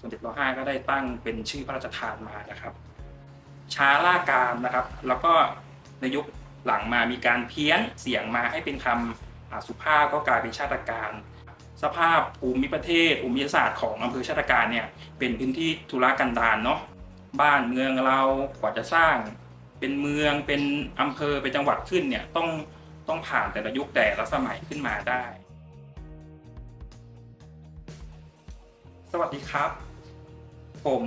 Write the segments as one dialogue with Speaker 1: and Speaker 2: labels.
Speaker 1: สมเด็จรห้าก็ได้ตั้งเป็นชื่อพระราชทานมานะครับ ช้าล่าการนะครับ แล้วก็ในยุคหลังมามีการเพี้ยนเสียงมาให้เป็นคำอ่าสุภาพก็กลายเป็นชาติการ สภาพภูมิประเทศภูมิศาสตร์ของอำเภอชาติการเนี่ยเป็นพื้นที่ธุรกันดารเนาะบ้านเมืองเรากว่าจะสร้าง เป็นเมืองเป็นอำเภอเป็นจังหวัดขึ้นเนี่ยต้องต้องผ่านแต่ละยุคแต่ละสมัยขึ้นมาได้ สวัสดีครับ ผม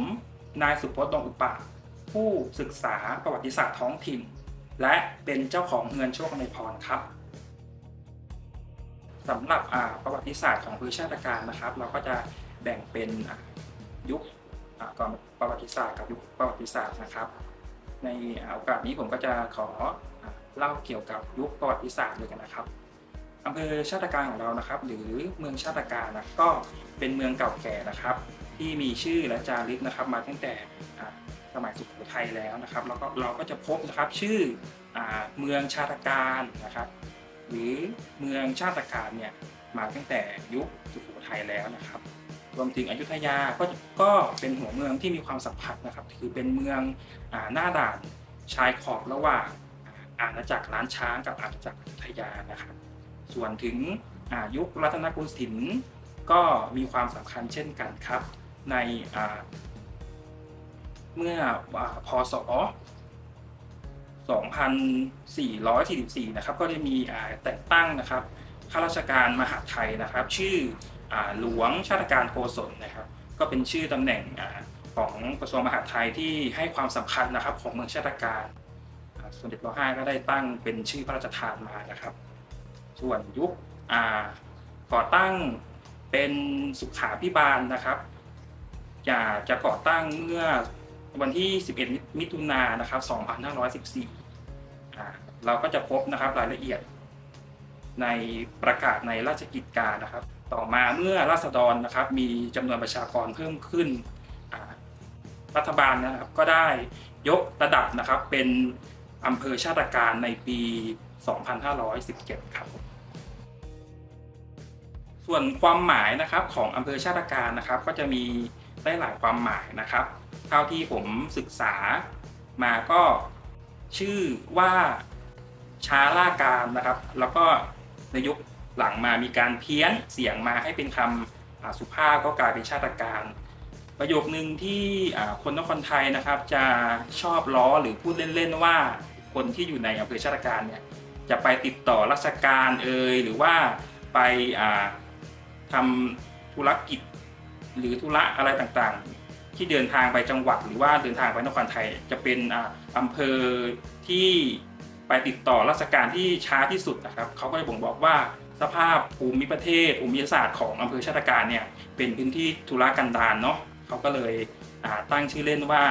Speaker 1: นายสุพจน์ดวงอุปาผู้ศึกษาประวัติศาสตร์ท้องถิ่น และเป็นเจ้าของเงินโชคในพรครับสำหรับประวัติศาสตร์ของพื้ชาติการนะครับ เราก็จะแบ่งเป็นยุคก่อนประวัติศาสตร์กับยุคประวัติศาสตร์นะครับ ในโอกาสนี้ผมก็จะขอเล่าเกี่ยวกับยุคประวัติศาสตร์เลยกันนะครับ อำเภอชาติการของเรานะครับ หรือเมืองชาติการนะก็เป็นเมืองเก่าแก่นะครับ ที่มีชื่อและจารึกนะครับ มาตั้งแต่สมัยสุโขทัยแล้วนะครับแล้วก็เราก็จะพบนะครับชื่ออเมืองชาติการนะครับ หรือเมืองชาติการเนี่ยมาตั้งแต่ยุคสุโขทัยแล้วนะครับ รวมถึงอยุธยาก็ก็เป็นหัวเมืองที่มีความสัมพันธ์นะครับ คือเป็นเมืองอหน้าด่านชายขอบระหว่างอาณาจักรล้านช้างกับอาณาจักรอยุธยานะครับ ส่วนถึงยุครัตนโกสินทร์ก็มีความสำคัญเช่นกันครับ ในเมื่อพศ 2444 นะครับ ก็ได้มีแต่งตั้งนะครับข้าราชการมหาไทยนะครับ ชื่ออหลวงชาติการโกศลนะครับ ก็เป็นชื่อตำแหน่งอของกระทรวงมหาดไทยที่ให้ความสำคัญนะครับของเมืองชาติการสมเด็จพระห้าก็ได้ตั้งเป็นชื่อพระราชทานมานะครับ ส่วนยุคก่อตั้งเป็นสุขาพิบาลนะครับจะจะก่อตั้งเมื่อวันที่ 11 มิถุนายนนะครับ 2514 เราก็จะพบนะครับรายละเอียดในประกาศในราชกิจการนะครับ ต่อมาเมื่อราษฎรนะครับมีจำนวนประชากรเพิ่มขึ้น รัฐบาลนะครับก็ได้ยกระดับนะครับเป็นอำเภอชาติการในปี 2517 ครับ ส่วนความหมายนะครับของอำเภอชาติการนะครับ ก็จะมีได้หลายความหมายนะครับ เท่าที่ผมศึกษามาก็ชื่อว่าช้าล่าการนะครับ แล้วก็ในยุคหลังมามีการเพี้ยนเสียงมาให้เป็นคำสุภาพก็กลายเป็นชาติการ ประโยคนึงที่คนนครไทยนะครับ จะชอบล้อหรือพูดเล่นๆว่าคนที่อยู่ในอำเภอชาติการเนี่ย จะไปติดต่อราชการเอ่ยหรือว่าไปาทำธุรกิจ หรือธุระอะไรต่างๆ ที่เดินทางไปจังหวัด หรือว่าเดินทางไปนครไทย จะเป็นออำเภอที่ไปติดต่อราชการที่ช้าที่สุดนะครับเขาก็จะบ่งบอกว่าสภาพภูมิประเทศภูมิศาสตร์ของอำเภอชาติการเนี่ยเป็นพื้นที่ธุรกันดารเนาะเขาก็เลยตั้งชื่อเล่นว่า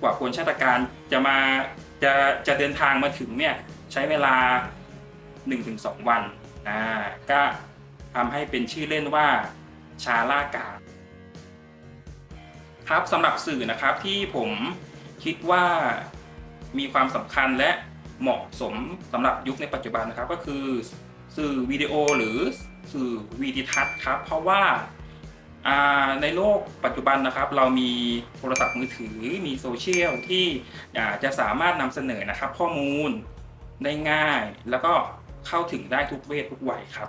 Speaker 1: กว่าคนชาติการจะมาจะจะเดินทางมาถึงเนี่ย ใช้เวลา 1-2 วันอ่าก็ทำให้เป็นชื่อเล่นว่าชาล่ากาครับสำหรับสื่อนะครับที่ผมคิดว่ามีความสำคัญและเหมาะสมสำหรับยุคในปัจจุบันนะครับ ก็คือสื่อวิดีโอหรือสื่อวีดิทัศน์ครับ เพราะว่าในโลกปัจจุบันนะครับ เรามีโทรศัพท์มือถือมีโซเชียลที่จะสามารถนำเสนอนะครับ ข้อมูล ได้ง่าย แล้วก็เข้าถึงได้ทุกเพศทุกวัยครับ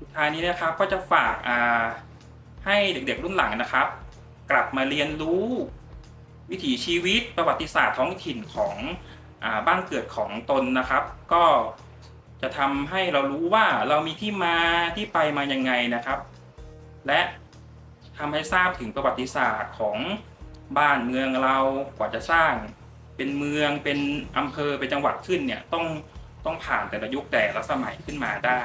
Speaker 1: สุดท้ายนี้นะครับก็จะฝากาให้เด็กๆรุ่นหลังนะครับ กลับมาเรียนรู้ วิถีชีวิตประวัติศาสตร์ท้องถิ่นของอบ้านเกิดของตนนะครับ ก็จะทำให้เรารู้ว่าเรามีที่มาที่ไปมายังไงนะครับ และทำให้ทราบถึงประวัติศาสตร์ของบ้านเมืองเรากว่าจะสร้าง เป็นเมืองเป็นอำเภอเป็นจังหวัดขึ้นเนี่ยต้องต้องผ่านแต่ละยุคแต่ละสมัยขึ้นมาได้